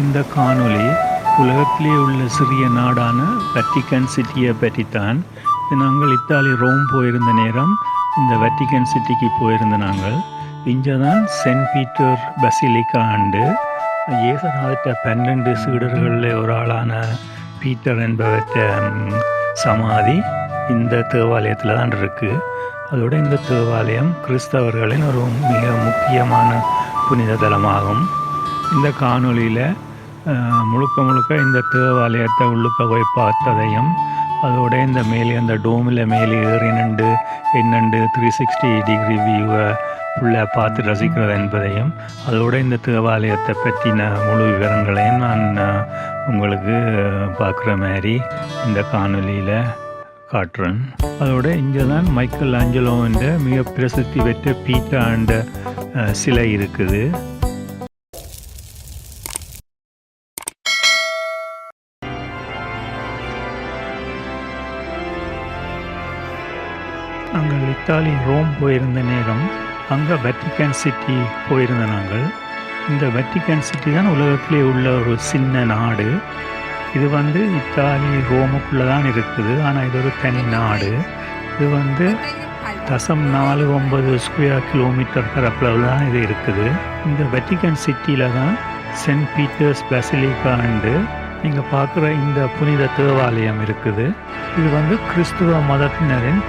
இந்த காணொளி உலகத்திலே உள்ள சிறிய நாடான வட்டிகன் சிட்டியை பற்றித்தான். தான் நாங்கள் இத்தாலி ரோம் போயிருந்த நேரம். இந்த வட்டிகன் சிட்டிக்கு போயிருந்த நாங்கள். இங்கே தான் சென்ட் பீட்டர் பசிலிக்கா ஆண்டு இயேசுநாதற்ற பன்னெண்டு சீடர்களில் ஒரு ஆளான பீட்டர் என்பவற்ற சமாதி இந்த தேவாலயத்தில் தான் இருக்குது அதோட இந்த தேவாலயம் கிறிஸ்தவர்களின் ஒரு மிக முக்கியமான புனித தலமாகும். இந்த காணொலியில் முழுக்க முழுக்க இந்த தேவாலயத்தை உள்ளுக்க போய் பார்த்ததையும் அதோட இந்த மேலே அந்த டோமில் மேலே ஏறி நின்று என்னண்டு த்ரீ சிக்ஸ்டி டிகிரி வியூவை ஃபுல்லாக பார்த்து ரசிக்கிறது என்பதையும் அதோட இந்த தேவாலயத்தை பற்றின முழு விவரங்களையும் நான் உங்களுக்கு பார்க்குற மாதிரி இந்த காணொலியில் காட்டுறேன். அதோட இங்கே தான் மைக்கேல் ஆஞ்சலோன்ற மிக பிரசித்தி பெற்ற பீட்டா ஆண்ட சிலை இருக்குது. இத்தாலி ரோம் போயிருந்த நேரம் அங்கே வெட்டிகன் சிட்டி போயிருந்த நாங்கள். இந்த வெட்டிகன் சிட்டி தான் உலகத்திலே உள்ள ஒரு சின்ன நாடு. இது வந்து இத்தாலி ரோமுக்குள்ளே தான் இருக்குது. ஆனால் இது ஒரு தனி நாடு. இது வந்து தசம் நாலு ஒன்பது ஸ்கொயர் கிலோமீட்டர் பரப்பளவில் தான் இது இருக்குது. இந்த வெட்டிகன் சிட்டியில் தான் சென்ட் பீட்டர்ஸ் பெசிலிக்காண்டு நீங்கள் பார்க்குற இந்த புனித தேவாலயம் இருக்குது. இது வந்து கிறிஸ்துவ மதத்தினரின்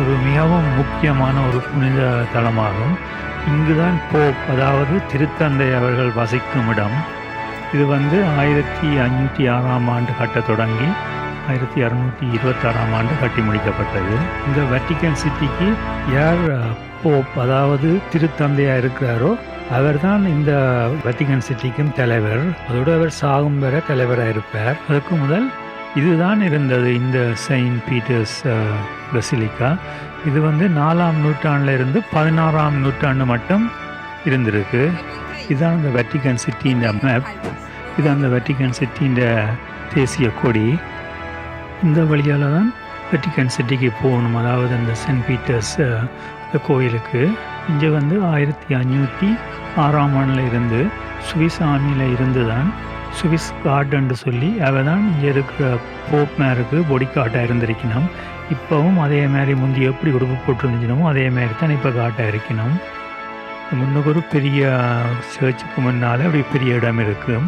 ஒரு மிகவும் முக்கியமான ஒரு புனித தலமாகும். இங்குதான் போப் அதாவது திருத்தந்தை அவர்கள் வசிக்கும் இடம். இது வந்து ஆயிரத்தி அஞ்சூற்றி ஆறாம் ஆண்டு கட்டத் தொடங்கி ஆயிரத்தி அறுநூற்றி இருபத்தாறாம் ஆண்டு கட்டி முடிக்கப்பட்டது. இந்த வெட்டிக்கன் சிட்டிக்கு யார் போப் அதாவது திருத்தந்தையாக இருக்கிறாரோ அவர்தான் இந்த வெட்டிகன் சிட்டிக்கும் தலைவர். அதோடு அவர் சாகும் பெற தலைவராக இருப்பார் அதுக்கு முதல் இதுதான் இருந்தது இந்த செயின்ட் பீட்டர்ஸ் பெசிலிக்கா. இது வந்து நாலாம் நூற்றாண்டில் இருந்து பதினாறாம் நூற்றாண்டு மட்டும் இருந்திருக்கு. இதுதான் அந்த வெட்டிகன் சிட்டியின் மேப் இது அந்த வெட்டிகன் சிட்டியின் தேசிய கொடி. இந்த வழியால் தான் வெட்டிகன் சிட்டிக்கு போகணும். அதாவது அந்த சென்ட் பீட்டர்ஸ் இந்த கோயிலுக்கு. இங்கே வந்து ஆயிரத்தி அஞ்சூற்றி ஆறாம் ஆண்டில் இருந்து சுவிஸ் ஆர்மியில் இருந்து தான் சுவிஸ் கார்டுன்னு சொல்லி அவ தான் இங்கே இருக்கிற போப் மேருக்கு பொடி காட்டாக இருந்திருக்கணும். இப்போவும் அதே மாதிரி முந்தி எப்படி உடுப்பு போட்டிருந்துச்சினமோ அதே மாதிரி தான் இப்போ காட்டாக இருக்கணும். முன்னுக்கு ஒரு பெரிய சர்ச்சுக்கு முன்னால் அப்படி பெரிய இடம் இருக்கும்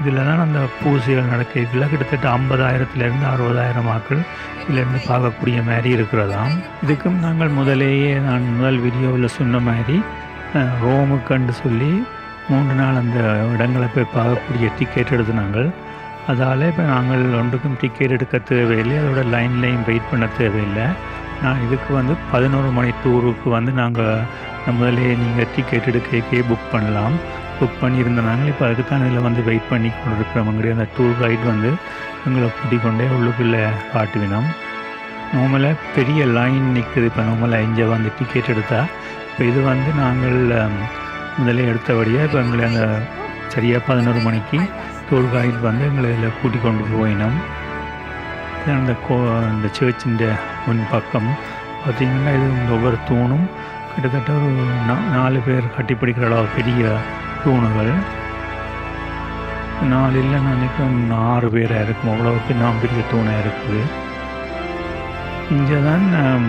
இதில் தான் அந்த பூசைகள் நடக்க. இதில் கிட்டத்தட்ட ஐம்பதாயிரத்துலேருந்து அறுபதாயிரம் ஆக்கள் இதிலேருந்து பார்க்கக்கூடிய மாதிரி இருக்கிறதாம். இதுக்கும் நாங்கள் முதலேயே நான் முதல் வீடியோவில் சொன்ன மாதிரி அஹ், ரோமுக்கண்டு சொல்லி மூன்று நாள் அந்த இடங்களை போய் பார்க்கக்கூடிய டிக்கெட் எடுத்துனாங்கள் அதால் இப்போ நாங்கள் ஒன்றுக்கும் டிக்கெட் எடுக்க தேவையில்லை. அதோட லைன்லேயும் வெயிட் பண்ண தேவையில்லை. நான் இதுக்கு வந்து பதினோரு மணி டூருக்கு வந்து நாங்கள் முதலே நீங்கள் டிக்கெட் எடுக்கே புக் பண்ணலாம். புக் பண்ணியிருந்தனாங்க இப்போ அதுக்கு தான் இதில் வந்து வெயிட் பண்ணி கொண்டு இருக்கிறவங்க அந்த டூர் கைட் வந்து எங்களை கூட்டிக் கொண்டே உள்ளுக்குள்ளே காட்டுவினோம் நார்மலாக பெரிய லைன் நிற்குது இப்போ நார்மலாக இங்கே வந்து டிக்கெட் எடுத்தால் இப்போ இது வந்து நாங்கள் முதலே எடுத்தபடியாக இப்போ எங்களை அந்த சரியாக பதினோரு மணிக்கு டூர் வந்து எங்களை இதில் கூட்டி கொண்டு போயினோம். அந்த கோ அந்த சர்ச்சின் முன் பக்கம் பார்த்திங்கன்னா இது இந்த ஒவ்வொரு தூணும் கிட்டத்தட்ட ஒரு நா- நாலு பேர் கட்டி பிடிக்கிற அளவு பெரிய தூணுகள். நாலு இல்லை நினைக்கிறேன் ஆறு பேராக இருக்கும். அவ்வளோவுக்கு நான் பெரிய தூணாக இருக்குது. இங்கே தான்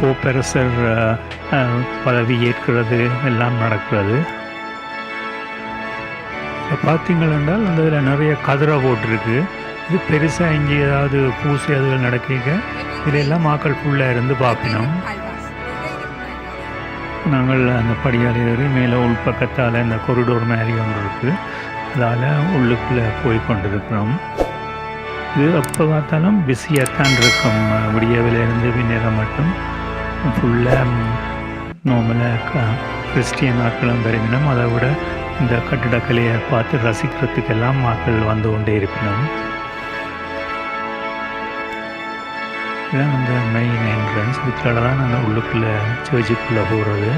போப்பரசர் பதவி ஏற்கிறது எல்லாம் நடக்கிறது. பார்த்தீங்கள் என்றால் அந்த இதில் நிறைய கதிரை போட்டிருக்கு இது பெருசாக இங்கே ஏதாவது பூசி அதுகள் நடக்க இதெல்லாம் மாக்கள் ஃபுல்லாக இருந்து பார்ப்பினோம். நாங்கள் அந்த படியால் ஏறி மேலே உள்பக்கத்தால் இந்த கொரிடோர் மாதிரி ஒன்று இருக்குது அதால் உள்ளுக்குள்ளே போய் கொண்டிருக்கிறோம். இது எப்போ பார்த்தாலும் பிஸியாக தான் இருக்கும் விடியவிலேருந்து பின்னேரம் மட்டும். ஃபுல்லாக நார்மலாக கிறிஸ்டியன் ஆட்களும் விரும்பினோம் அதை விட இந்த கட்டிடக்கலையை பார்த்து ரசிக்கிறதுக்கெல்லாம் மக்கள் வந்து கொண்டே இருப்பினோம். இதுதான் அந்த மெயின் என்ட்ரன்ஸ் இதுக்கால தான் நாங்கள் உள்ளுக்குள்ளே சர்ச்சுக்குள்ளே போகிறது.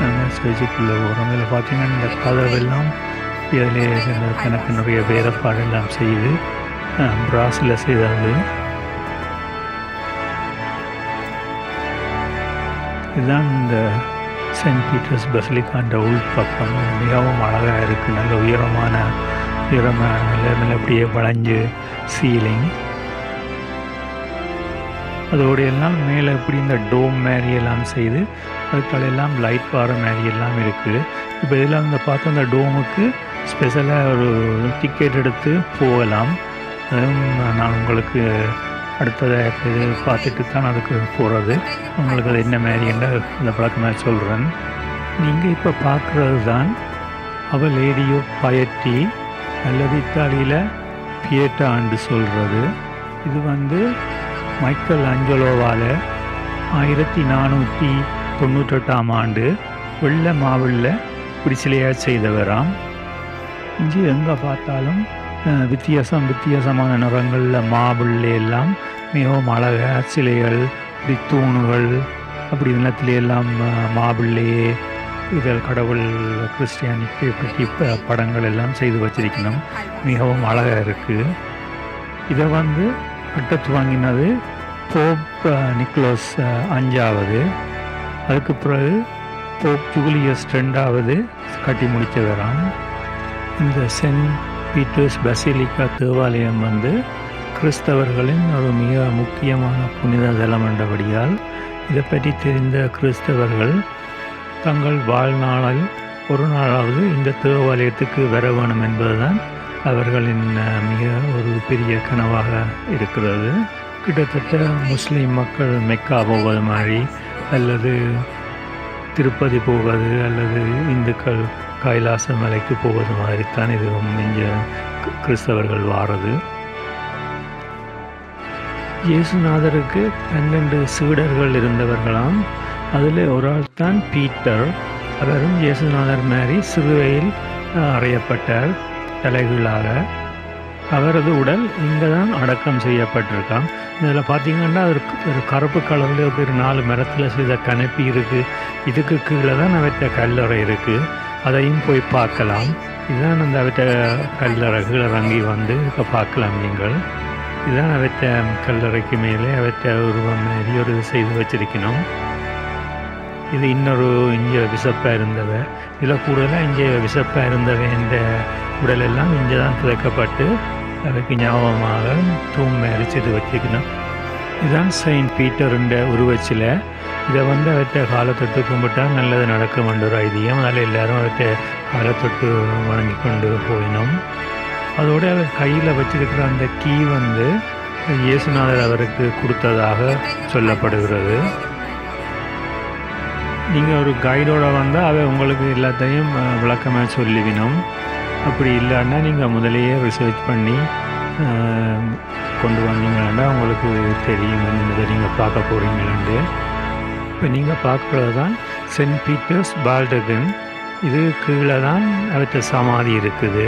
நாங்கள் சர்ச்சுக்குள்ளே போகிறோம் இதில் பார்த்திங்கன்னா இந்த கதவெல்லாம் இதில் எனக்கு நிறைய வேறுபாடு எல்லாம் செய்து பிராஸில் செய்தது இதுதான் இந்த சென்ட் பீட்டர்ஸ் பசிலிக்கான்ற உள் பக்கம். மிகவும் அழகாக இருக்குது நல்ல உயரமான உயரமான நல்ல மேலே அப்படியே வளைஞ்சு சீலிங் அதோடு எல்லாம் மேலே இப்படி இந்த டோம் மாதிரி எல்லாம் செய்து அதுக்கால லைட் வர மாதிரி எல்லாம் இருக்குது இப்போ இதெல்லாம் இந்த பார்த்து அந்த டோமுக்கு ஸ்பெஷலாக ஒரு டிக்கெட் எடுத்து போகலாம். நான் உங்களுக்கு அடுத்ததை இது பார்த்துட்டு தான் அதுக்கு போகிறது உங்களுக்கு அது என்ன மாதிரின்ற இந்த பழக்கமாக சொல்கிறேன் நீங்கள் இப்போ பார்க்குறது தான் அவ லேடியோ பயட்டி அல்லது இத்தாலியில் பியட்டான்னு சொல்கிறது இது வந்து மைக்கேல் அஞ்சலோவால் ஆயிரத்தி நானூற்றி தொண்ணூற்றெட்டாம் ஆண்டு வெள்ளை மாவுள்ள பிடிச்சிலையாக செய்தவராம். இஞ்சி எங்கே பார்த்தாலும் வித்தியாசம் வித்தியாசமான நிறங்களில் மாபிள்ளை எல்லாம் மிகவும் அழகாக சிலைகள் இப்படி தூணுகள் அப்படி நிலத்திலே எல்லாம் மாபிள்ளையே இதில் கடவுள் கிறிஸ்டியானிட்டி பற்றி படங்கள் எல்லாம் செய்து வச்சிருக்கணும். மிகவும் அழகாக இருக்குது இதை வந்து கட்ட வாங்கினது போப் நிக்லோஸ் நிக்கோலஸ் அஞ்சாவது. அதுக்கு பிறகு போப் ஜூலியஸ் ரெண்டாவது கட்டி முடித்தவராம். இந்த சென்ட் பீட்டர்ஸ் பசிலிக்கா தேவாலயம் வந்து கிறிஸ்தவர்களின் ஒரு மிக முக்கியமான புனித தலம் என்றபடியால் இதை பற்றி தெரிந்த கிறிஸ்தவர்கள் தங்கள் வாழ்நாளில் ஒரு நாளாவது இந்த தேவாலயத்துக்கு வர வேணும் என்பதுதான் அவர்களின் மிக ஒரு பெரிய கனவாக இருக்கிறது. கிட்டத்தட்ட முஸ்லீம் மக்கள் மெக்கா போவது மாதிரி அல்லது திருப்பதி போவது அல்லது இந்துக்கள் கைலாச மலைக்கு போவது மாதிரி தான் இது இங்கே கிறிஸ்தவர்கள் வாரது. இயேசுநாதருக்கு பன்னெண்டு சீடர்கள் இருந்தவர்களாம். அதில் ஒரு ஆள் தான் பீட்டர். அவரும் இயேசுநாதர் மாதிரி சிறுவையில் அறையப்பட்டார் தலைகீழாக அவரது உடல் இங்கே தான் அடக்கம் செய்யப்பட்டிருக்கான் இதில் பார்த்தீங்கன்னா ஒரு ஒரு கருப்பு கலரில் ஒரு நாலு மரத்தில் செய்த கணப்பி இருக்குது இதுக்கு கீழே தான் அவற்ற கல்லறை இருக்குது அதையும் போய் பார்க்கலாம். இதுதான் அந்த அவற்ற கல்லறைகள் இறங்கி வந்து இப்போ பார்க்கலாம் நீங்கள். இதுதான் அவற்ற கல்லறைக்கு மேலே அவற்ற உருவம் மாதிரி ஒரு செய்து வச்சிருக்கணும். இது இன்னொரு இங்கே விசப்பாக இருந்தவ இதில் கூடுதலாக இங்கே விசப்பாக இருந்தவை இந்த உடலெல்லாம் இங்கே தான் புதைக்கப்பட்டு அதுக்கு ஞாபகமாக தூண் மேலே செய்து வச்சிருக்கணும். இதுதான் செயின்ட் பீட்டருண்ட உருவச்சில. இதை வந்து அவற்றை காலத்தொட்டு கும்பிட்டா நல்லது நடக்கும் என்ற ஒரு ஐதீகம். அதில் எல்லாரும் அவற்றை காலத்தொட்டு வணங்கி கொண்டு போயினோம். அதோடு அவர் கையில் வச்சிருக்கிற அந்த கீ வந்து இயேசுநாதர் அவருக்கு கொடுத்ததாக சொல்லப்படுகிறது. நீங்கள் ஒரு கைடோட வந்தால் அவை உங்களுக்கு எல்லாத்தையும் விளக்கமாக சொல்லிவினோம். அப்படி இல்லைன்னா நீங்கள் முதலையே ரிசர்ச் பண்ணி கொண்டு வந்தீங்கன்னா உங்களுக்கு தெரியும். என்னதை நீங்கள் பார்க்க போகிறீங்களாண்டு இப்போ நீங்கள் பார்க்குறது தான் சென்ட் பீட்டர்ஸ் பால்டகன் இது கீழே தான் அவற்ற சமாதி இருக்குது.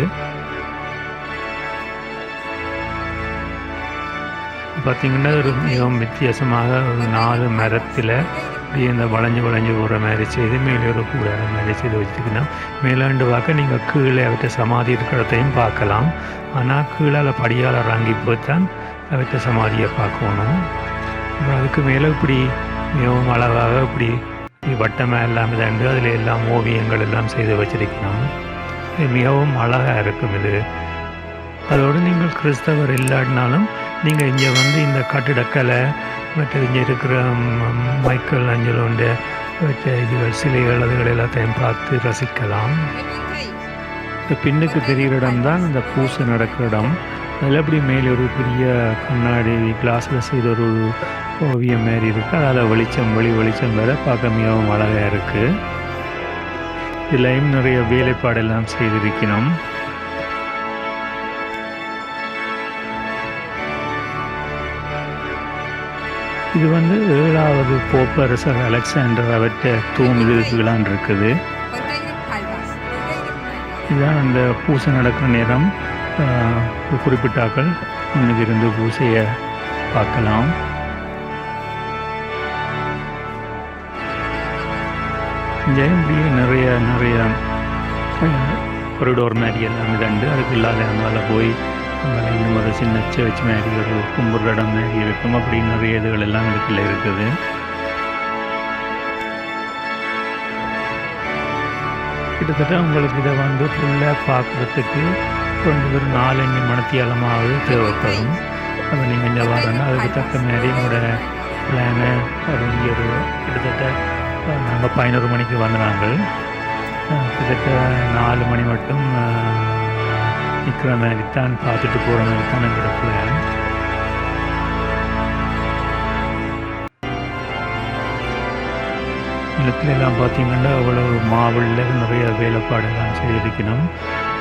பார்த்தீங்கன்னா ஒரு மிகவும் வித்தியாசமாக ஒரு நாலு மரத்தில் அப்படியே இந்த வளைஞ்சு வளைஞ்சு போகிற மாதிரி செய்து மேலே ஒரு கூட மாதிரி செய்து வச்சுக்கணும் மேலாண்டு பார்க்க நீங்கள் கீழே அவற்றை சமாதி இருக்கிறதையும் பார்க்கலாம். ஆனால் கீழே படியால் இறங்கி போய் தான் அவற்றை சமாதியை பார்க்கணும். அதுக்கு மேலே இப்படி மிகவும் அழகாக இப்படி வட்டமாக எல்லாம் இதண்டு அதில் எல்லாம் ஓவியங்கள் எல்லாம் செய்து வச்சிருக்கணும் இது மிகவும் அழகாக இருக்கும் இது. அதோடு நீங்கள் கிறிஸ்தவர் இல்லாட்டினாலும் நீங்கள் இங்கே வந்து இந்த கட்டிடக்கலை மற்ற இங்கே இருக்கிற மைக்கேல் அஞ்சலோண்ட மற்ற இதுகள் சிலைகள் அதுகள் எல்லாத்தையும் பார்த்து ரசிக்கலாம். இந்த பின்னுக்கு தெரிகிற இடம் தான் இந்த பூசை நடக்கிற இடம். அதில் அப்படி மேலே ஒரு பெரிய கண்ணாடி கிளாஸில் செய்த ஒரு ஓவியம் மாரி இருக்குது அதால் வெளிச்சம் வெளி வெளிச்சம் வேறு பார்க்க மிகவும் அழகாக இருக்குது இதுலையும் நிறைய வேலைப்பாடெல்லாம் செய்திருக்கிறோம். இது வந்து ஏழாவது போப்பரசர் அலெக்சாண்டர் அவற்றை தூண் இதுகளான் இருக்குது. இதுதான் அந்த பூசை நடக்கிற நேரம். குறிப்பிட்டாக்கள் முன்னுக்கு இருந்து பூசையை பார்க்கலாம். இங்கே நிறைய நிறைய கொரிடோர் மாதிரி எல்லாம் தண்டு அதுக்கு இல்லாத மேலே போய் மேலே இன்னும் ஒரு சின்ன சர்ச் மாதிரி ஒரு கும்பிட்ற இடம் மாதிரி இருக்கும். அப்படி நிறைய இதுகள் எல்லாம் இதுக்குள்ள இருக்குது. கிட்டத்தட்ட உங்களுக்கு இதை வந்து ஃபுல்லாக பார்க்குறதுக்கு கொஞ்சம் ஒரு நாலஞ்சு மணத்தியாலமாவது தேவைப்படும். அப்போ நீங்கள் இங்கே வரணும். அதுக்கு தக்க மாதிரி உங்களோட பிளானை அது இங்கே ஒரு கிட்டத்தட்ட நாங்கள் பதினோரு மணிக்கு வந்த நாங்கள் கிட்டத்தட்ட நாலு மணி மட்டும் நிற்கிற மாதிரி தான் பார்த்துட்டு போகிற மாதிரி தான் எங்களோட பிளான் நிலத்துல எல்லாம் பார்த்தீங்கன்னா அவ்வளோ மாவுள்ள நிறைய வேலைப்பாடெல்லாம் செய்திருக்கணும்.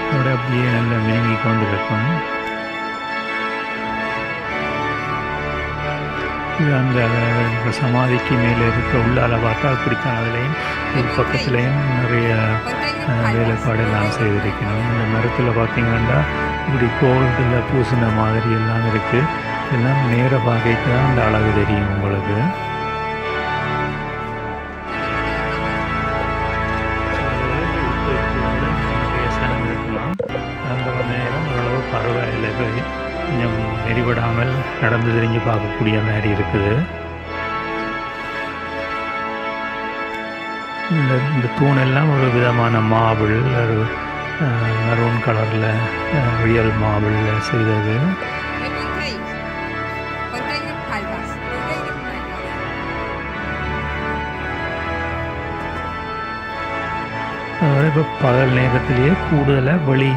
அதோட அப்படியே நல்ல மினுங்கி கொண்டு அந்த சமாதிக்கு மேலே இருக்க உள்ளால பார்த்தா அப்படித்தான் அதுலேயும் ஒரு பக்கத்துலேயும் நிறைய அஹ், வேலைப்பாடெல்லாம் செய்திருக்கணும் இந்த மரத்தில் பார்த்தீங்கன்னா இப்படி கோல்டில் பூசின மாதிரி எல்லாம் இருக்குது எல்லாம் நேர பார்க்கைக்கு தான் அந்த அழகு தெரியும் உங்களுக்கு. அடிபடாமல் நடந்து தெரிஞ்சு பார்க்கக்கூடிய மாதிரி இருக்குது. இந்த இந்த தூணெல்லாம் ஒரு விதமான மாபிள் ஒரு மரூன் கலரில் ரியல் மாபிளில் செய்தது. இப்போ பகல் நேரத்திலேயே கூடுதலாக வெளி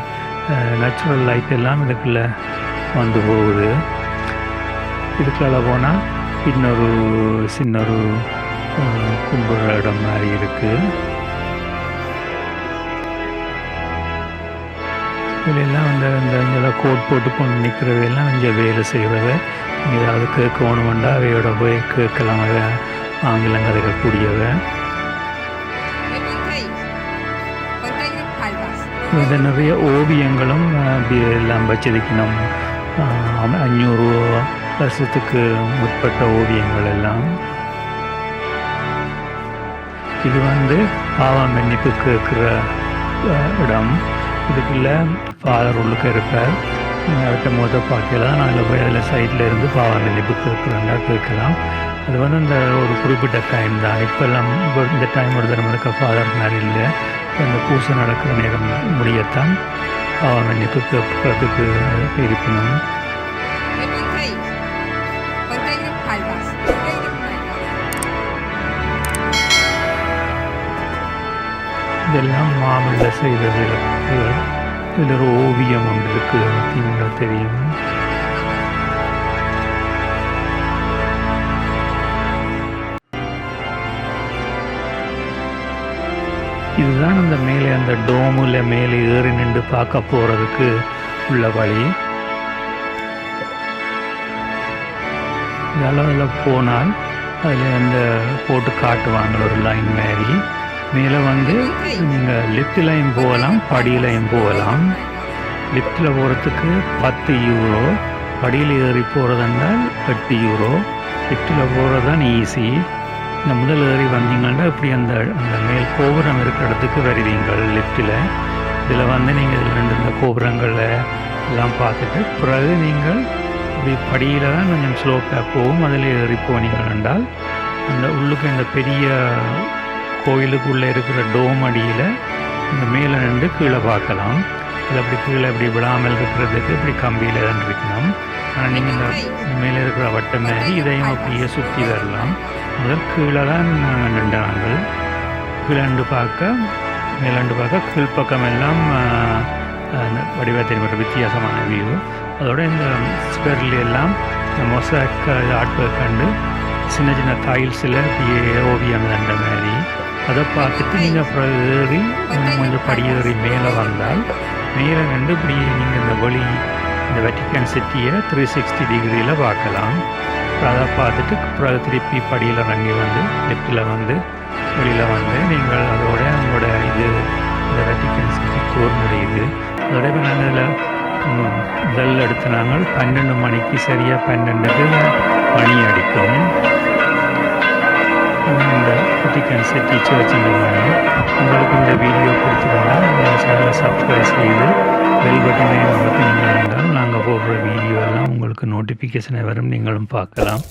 நேச்சுரல் லைட் எல்லாம் இதுக்குள்ளே வந்து போகுது. இதுக்கால போனால் இன்னொரு சின்னொரு கும்பிட்ற இடம் மாதிரி இருக்குது இதுலெல்லாம் வந்து அந்த இங்கெல்லாம் கோட் போட்டு கொண்டு நிற்கிறவையெல்லாம் இங்கே வேலை செய்கிறவை ஏதாவது கேட்கணுமெண்டா அவையோட போய் கேட்கலாம். அதை ஆங்கிலம் கதைக்கக்கூடியவை இது நிறைய ஓவியங்களும் எல்லாம் வச்சிருக்கணும். அஞ்சூறு வருஷத்துக்கு முற்பட்ட ஓவியங்கள் எல்லாம். இது வந்து பாவ மன்னிப்பு கேட்குற இடம். இதுக்குள்ள ஃபாதர் உள்ளுக்க இருப்பார். அவர்கிட்ட முத பார்க்கலாம். நான் அதில் போய் அதில் சைடில் இருந்து பாவ மன்னிப்பு கேட்குறேன்டா கேட்கலாம். அது வந்து அந்த ஒரு குறிப்பிட்ட டைம் தான். இப்போல்லாம் இப்போ இந்த டைம் ஒரு தரம் இருக்க ஃபாதர் மாதிரி இல்லை. அந்த பூசை நடக்கிற நேரம் முடியத்தான். மன்னிப்பு கேட்கறதுக்கு இருக்கணும் இதெல்லாம் மாமல்ல செய்தது. இதில் ஒரு ஓவியம் உங்களுக்கு நீங்கள் தெரியும். இதுதான் அந்த மேலே அந்த டோமில் மேலே ஏறி நின்று பார்க்க போகிறதுக்கு உள்ள வழி. இதால் அதில் போனால் அதில் அந்த போட்டு காட்டுவாங்க ஒரு லைன் மாதிரி. மேலே வந்து நீங்கள் லிஃப்ட்லையும் போகலாம் படியிலையும் போகலாம். லிஃப்டில் போகிறதுக்கு பத்து யூரோ படியில் ஏறி போகிறதுனால் எட்டு யூரோ லிஃப்டில் போகிறது தான் ஈஸி இந்த முதல் ஏறி வந்தீங்கன்னா இப்படி அந்த அந்த மேல் கோபுரம் இருக்கிற இடத்துக்கு வருவீங்கள் லிஃப்ட்டில் இதில் வந்து நீங்கள் இதில் ரெண்டு இந்த கோபுரங்களை எல்லாம் பார்த்துட்டு பிறகு நீங்கள் இப்படி படியில் தான் கொஞ்சம் ஸ்லோப்பாக போகும் அதில் ஏறி போனீங்கள் என்றால் அந்த உள்ளுக்கு அந்த பெரிய கோயிலுக்குள்ளே இருக்கிற டோம் அடியில் இந்த மேலே நின்று கீழே பார்க்கலாம். இதில் அப்படி கீழே இப்படி விடாமல் இருக்கிறதுக்கு இப்படி கம்பியில் தான் இருக்கணும் ஆனால் நீங்கள் இந்த இந்த மேலே இருக்கிற வட்டம் மாதிரி இதையும் அப்படியே சுற்றி வரலாம். முதல் கீழே தான் நின்றார்கள். கீழண்டு பார்க்க மேலண்டு பார்க்க கீழ்ப்பக்கம் எல்லாம் வடிவ வித்தியாசமான வியூ அதோட இந்த ஸ்பெர்லி எல்லாம் இந்த மொசாக் ஆட்கள் கண்டு சின்ன சின்ன டைல்ஸில் ஓவியம் கண்ட மாதிரி. அதை பார்த்துட்டு நீங்கள் ஏறி இன்னும் கொஞ்சம் படியேறி மேலே வந்தால் மேலே நின்று இப்படி நீங்கள் இந்த வழி இந்த வெட்டிக்கன் சிட்டியை த்ரீ சிக்ஸ்டி டிகிரியில் பார்க்கலாம். அதை பார்த்துட்டு அப்புறம் திருப்பி படியில் இறங்கி வந்து லெஃப்டில் வந்து வெளியில் வந்து நீங்கள் அதோட உங்களோட இது இந்த வெட்டிக்கன் சிட்டி முடியுது அதோட இப்போ நாங்கள் இதில் முதல் எடுத்து நாங்கள் பன்னெண்டு மணிக்கு சரியாக பன்னெண்டுக்கு மணி அடிக்கும். இந்த வெட்டிக்கன் சிட்டி சர்ச்சின் மணி உங்களுக்கு இந்த வீடியோ பிடிச்சிருந்தா உங்கள் சேனலை சப்ஸ்கிரைப் செய்து பெல் பட்டனையும் அமர்த்தினீங்க என்றால் நாங்கள் போடுற வீடியோ எல்லாம் உங்களுக்கு நோட்டிஃபிகேஷனை வரும். நீங்களும் பார்க்கலாம்.